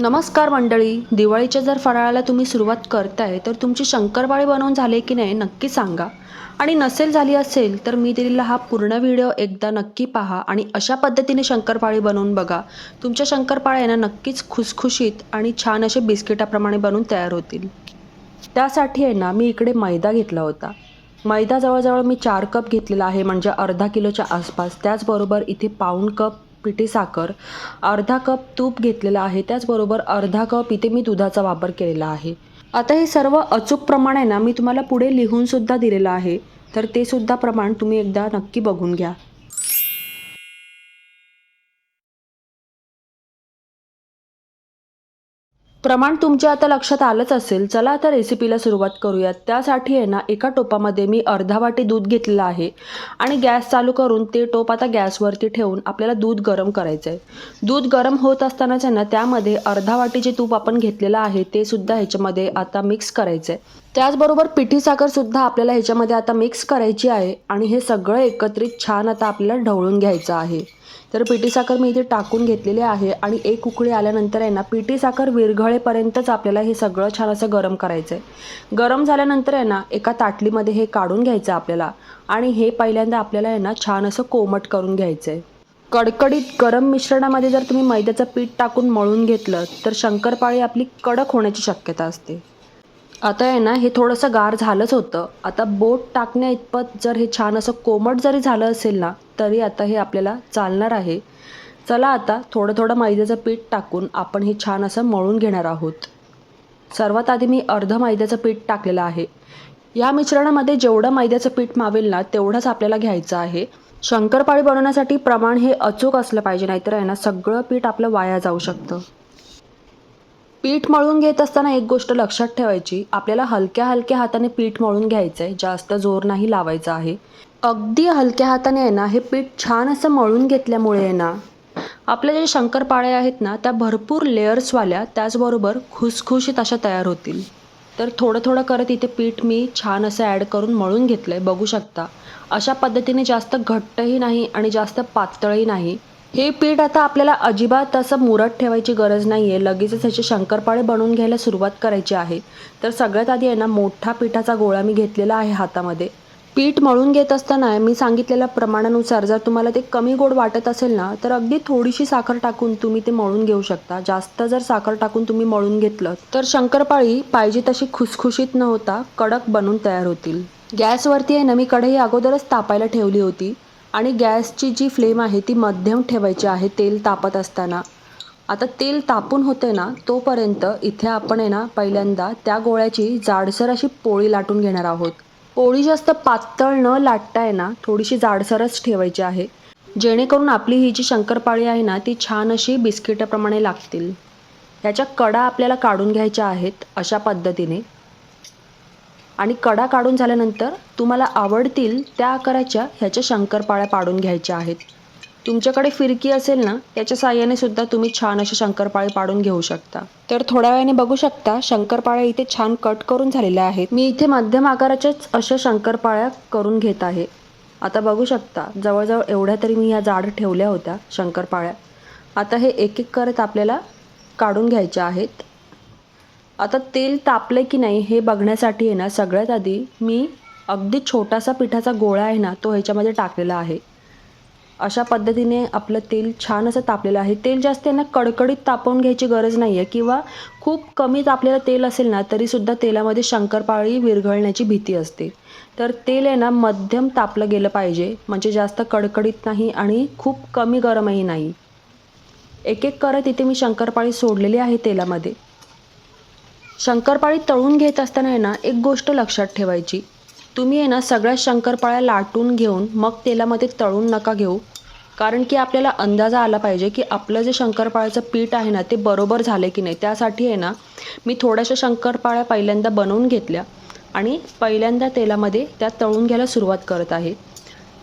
नमस्कार मंडळी. दिवाळीच्या जर फराळाला तुम्ही सुरुवात करताय तर तुमची शंकरपाळी बनवून झाले की नाही नक्की सांगा. आणि नसेल झाली असेल तर मी दिलेला हा पूर्ण व्हिडिओ एकदा नक्की पहा आणि अशा पद्धतीने शंकरपाळी बनवून बघा. तुमच्या शंकरपाळ्यांना नक्कीच खुसखुशीत आणि छान असे बिस्किटाप्रमाणे बनवून तयार होतील. त्यासाठी आहे ना मी इकडे मैदा घेतला होता. मैदा जवळजवळ मी चार कप घेतलेला आहे म्हणजे अर्धा किलोच्या आसपास. त्याचबरोबर इथे पाऊण कप पिठी साखर अर्धा कप तूप घेतलेलं आहे. त्याचबरोबर अर्धा कप इथे मी दुधाचा वापर केलेला आहे. आता हे सर्व अचूक प्रमाण आहे ना मी तुम्हाला पुढे लिहूनसुद्धा दिलेलं आहे. तर ते सुद्धा प्रमाण तुम्ही एकदा नक्की बघून घ्या. प्रमाण तुमच्या आता लक्षात आलंच असेल चला आता रेसिपीला सुरुवात करूयात. त्यासाठी आहे ना एका टोपामध्ये मी अर्धा वाटी दूध घेतलेलं आहे. आणि गॅस चालू करून ते टोप आता गॅसवरती ठेवून आपल्याला दूध गरम करायचं आहे दूध गरम होत असतानाच आहे ना त्यामध्ये अर्धा वाटी जे तूप आपण घेतलेलं आहे ते सुद्धा ह्याच्यामध्ये आता मिक्स करायचं आहे त्याचबरोबर पिठी साखरसुद्धा आपल्याला ह्याच्यामध्ये आता मिक्स करायची आहे आणि हे सगळं एकत्रित छान आता आपल्याला ढवळून घ्यायचं आहे. तर पिठी साखर मी इथे टाकून घेतलेली आहे आणि एक उकळी आल्यानंतर आहे ना पिठी साखर विरघळेपर्यंतच आपल्याला हे सगळं छान असं गरम करायचं आहे. गरम झाल्यानंतर आहे ना एका ताटलीमध्ये हे काढून घ्यायचं आपल्याला आणि हे पहिल्यांदा आपल्याला आहे ना छान असं कोमट करून घ्यायचं आहे. कडकडीत गरम मिश्रणामध्ये जर तुम्ही मैद्याचं पीठ टाकून मळून घेतलं तर शंकरपाळी आपली कडक होण्याची शक्यता असते. आता आहे ना हे थोडंसं गार झालंच होतं. आता बोट टाकण्या इतपत जर हे छान असं कोमट जरी झालं असेल ना तरी आता हे आपल्याला चालणार आहे. चला आता थोडं थोडं मैद्याचं पीठ टाकून आपण हे छान असं मळून घेणार आहोत. सर्वात आधी मी अर्ध मैद्याचं पीठ टाकलेलं आहे. या मिश्रणामध्ये जेवढं मैद्याचं पीठ मावेल ना तेवढंच आपल्याला घ्यायचं आहे. शंकरपाळी बनवण्यासाठी प्रमाण हे अचूक असलं पाहिजे नाहीतर आहे ना सगळं पीठ आपलं वाया जाऊ शकतं. पीठ मळून घेत असताना एक गोष्ट लक्षात ठेवायची. आपल्याला हलक्या हलक्या हाताने पीठ मळून घ्यायचं आहे जास्त जोर नाही लावायचा आहे. अगदी हलक्या हाताने आहे ना हे पीठ छान असं मळून घेतल्यामुळे आहे ना आपल्या जे शंकरपाळ्या आहेत ना त्या भरपूर लेअर्सवाल्या त्याचबरोबर खुसखुशीत अशा तयार होतील. तर थोडं थोडं करत इथे पीठ मी छान असं ॲड करून मळून घेतलं आहे बघू शकता. अशा पद्धतीने जास्त घट्टही नाही आणि जास्त पातळही नाही. हे पीठ आता आपल्याला अजिबात असं मुरत ठेवायची गरज नाही आहे लगेचच ह्याचे शंकरपाळे बनवून घ्यायला सुरुवात करायची आहे. तर सगळ्यात आधी आहे ना मोठा पिठाचा गोळा मी घेतलेला आहे हातामध्ये. पीठ मळून घेत असताना मी सांगितलेल्या प्रमाणानुसार जर तुम्हाला ते कमी गोड वाटत असेल ना तर अगदी थोडीशी साखर टाकून तुम्ही ते मळून घेऊ शकता. जास्त जर साखर टाकून तुम्ही मळून घेतलं तर शंकरपाळी पाहिजे तशी खुसखुशीत न होता कडक बनून तयार होतील. गॅसवरती आहे ना मी कढई अगोदरच तापायला ठेवली होती. आणि गॅसची जी फ्लेम आहे ती मध्यम ठेवायची आहे तेल तापत असताना. आता तेल तापून होते ना तोपर्यंत इथे आपण आहे ना पहिल्यांदा त्या गोळ्याची जाडसर अशी पोळी लाटून घेणार आहोत. पोळी जास्त पातळ न लाटता आहे ना थोडीशी जाडसरच ठेवायची आहे. जेणेकरून आपली ही जी शंकरपाळी आहे ना ती छान अशी बिस्किटाप्रमाणे लागतील. ह्याच्या कडा आपल्याला काढून घ्यायच्या आहेत अशा पद्धतीने. आणि कडा काढून झाल्यानंतर तुम्हाला आवडतील त्या आकाराच्या ह्याच्या शंकरपाळ्या पाडून घ्यायच्या आहेत. तुमच्याकडे फिरकी असेल ना याच्या साह्याने सुद्धा तुम्ही छान असे शंकरपाळे पाडून घेऊ शकता. तर थोड्या वेळाने बघू शकता शंकरपाळ्या इथे छान कट करून झालेल्या आहेत. मी इथे मध्यम आकाराच्याच अशा शंकरपाळ्या करून घेत आहे. आता बघू शकता जवळजवळ एवढ्या तरी मी ह्या जाड ठेवल्या होत्या शंकरपाळ्या. आता हे एक एक करत आपल्याला काढून घ्यायच्या आहेत. आता तेल तापलं की नाही हे बघण्यासाठी आहे ना सगळ्यात आधी मी अगदी छोटासा पिठाचा गोळा आहे ना तो ह्याच्यामध्ये टाकलेला आहे. अशा पद्धतीने आपलं तेल छान असं तापलेलं आहे. तेल जास्त आहे ना कडकडीत तापवून घ्यायची गरज नाही आहे किंवा खूप कमी तापलेलं तेल असेल ना तरीसुद्धा तेलामध्ये शंकरपाळी विरघळण्याची भीती असते. तर तेल आहे ना मध्यम तापलं गेलं पाहिजे म्हणजे जास्त कडकडीत नाही आणि खूप कमी गरमही नाही. एक एक करत इथे मी शंकरपाळी सोडलेली आहे तेलामध्ये. शंकरपाळी तळून घेत असताना आहे ना एक गोष्ट लक्षात ठेवायची. तुम्ही आहे ना सगळ्या शंकरपाळ्या लाटून घेऊन मग तेलामध्ये तळून नका घेऊ. कारण की आपल्याला अंदाजा आला पाहिजे की आपलं जे शंकरपाळ्याचं पीठ आहे ना ते बरोबर झाले की नाही. त्यासाठी आहे ना मी थोड्याशा शंकरपाळ्या पहिल्यांदा बनवून घेतल्या आणि पहिल्यांदा तेलामध्ये त्या तळून घ्यायला सुरुवात करत आहे.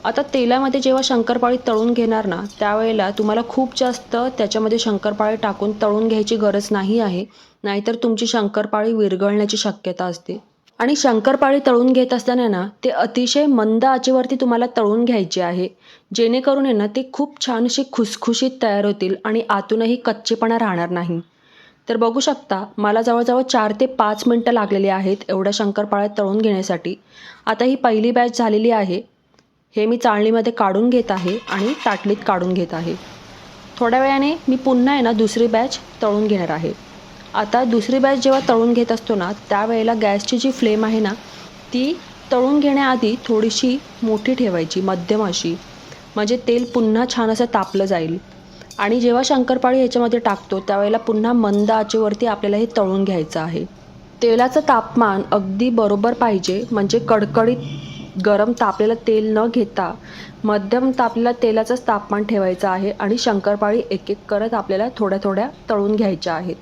आता तेलामध्ये जेव्हा शंकरपाळी तळून घेणार ना त्यावेळेला तुम्हाला खूप जास्त त्याच्यामध्ये शंकरपाळी टाकून तळून घ्यायची गरज नाही आहे. नाहीतर तुमची शंकरपाळी विरघळण्याची शक्यता असते. आणि शंकरपाळी तळून घेत असताना ना ते अतिशय मंद आचेवरती तुम्हाला तळून घ्यायचे आहे. जेणेकरून आहे ना ते खूप छान खुसखुशीत तयार होतील आणि आतूनही कच्चेपणा राहणार नाही. तर बघू शकता मला जवळजवळ चार ते पाच मिनटं लागलेली आहेत एवढ्या शंकरपाळ्या तळून घेण्यासाठी. आता ही पहिली बॅच झालेली आहे. हे मी चाळणीमध्ये काढून घेत आहे आणि ताटलीत काढून घेत आहे. थोड्या वेळाने मी पुन्हा आहे ना दुसरी बॅच तळून घेणार आहे. आता दुसरी बॅच जेव्हा तळून घेत असतो ना त्यावेळेला गॅसची जी फ्लेम आहे ना ती तळून घेण्याआधी थोडीशी मोठी ठेवायची मध्यम अशी. म्हणजे तेल पुन्हा छान असं तापलं जाईल. आणि जेव्हा शंकरपाळी ह्याच्यामध्ये टाकतो त्यावेळेला पुन्हा मंद आचेवरती आपल्याला हे तळून घ्यायचं आहे. तेलाचं तापमान अगदी बरोबर पाहिजे म्हणजे कडकडीत गरम तापलेलं तेल न घेता मध्यम तापलेल्या तेलाचंच तापमान ठेवायचं आहे आणि शंकरपाळी एक एक करत आपल्याला थोड्या थोड्या तळून घ्यायच्या आहेत.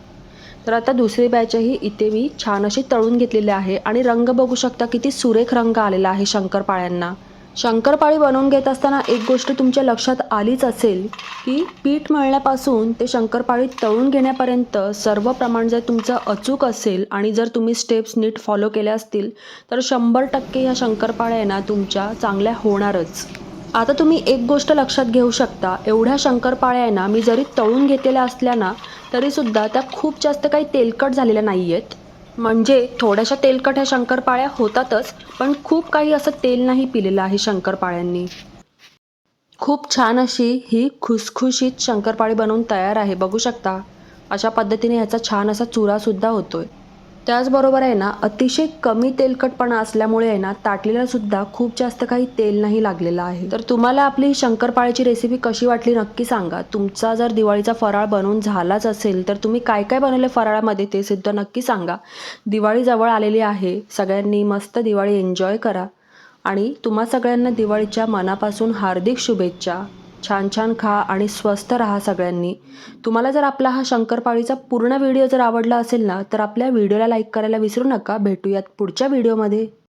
तर आता दुसरी बॅचही इथे मी छान अशी तळून घेतलेली आहे आणि रंग बघू शकता किती सुरेख रंग आलेला आहे शंकरपाळ्यांना. शंकरपाळी बनवून घेत असताना एक गोष्ट तुमच्या लक्षात आलीच असेल की पीठ मळण्यापासून ते शंकरपाळी तळून घेण्यापर्यंत सर्व प्रमाण जर तुमचं अचूक असेल आणि जर तुम्ही स्टेप्स नीट फॉलो केल्या असतील तर शंभर टक्के ह्या शंकरपाळ्या आहे ना तुमच्या चांगल्या होणारच. आता तुम्ही एक गोष्ट लक्षात घेऊ शकता एवढ्या शंकरपाळ्या आहे ना मी जरी तळून घेतलेल्या असल्या ना तरीसुद्धा त्या खूप जास्त काही तेलकट झालेल्या नाही आहेत म्हणजे थोड्याशा तेलकट ह्या शंकरपाळ्या होतातच पण खूप काही असं तेल नाही पिलेलं आहे शंकरपाळ्यांनी. खूप छान अशी ही खुसखुशीत शंकरपाळी बनवून तयार आहे बघू शकता. अशा पद्धतीने ह्याचा छान असा चुरासुद्धा होतोय. त्याचबरोबर आहे ना अतिशय कमी तेलकटपणा असल्यामुळे आहे ना ताटलीला सुद्धा खूप जास्त काही तेल नाही लागलेलं आहे. तर तुम्हाला आपली शंकरपाळ्याची रेसिपी कशी वाटली नक्की सांगा. तुमचा जर दिवाळीचा फराळ बनवून झालाच असेल तर तुम्ही काय काय बनवले फराळामध्ये ते सुद्धा नक्की सांगा. दिवाळी जवळ आलेली आहे. सगळ्यांनी मस्त दिवाळी एन्जॉय करा. आणि तुम्हा सगळ्यांना दिवाळीच्या मनापासून हार्दिक शुभेच्छा. छान छान खा आणि स्वस्थ राहा सगळ्यांनी. तुम्हाला जर आपला हा शंकरपाळीचा पूर्ण व्हिडिओ जर आवडला असेल ना तर आपल्या व्हिडिओला लाईक करायला विसरू नका. भेटूयात पुढच्या व्हिडिओमध्ये.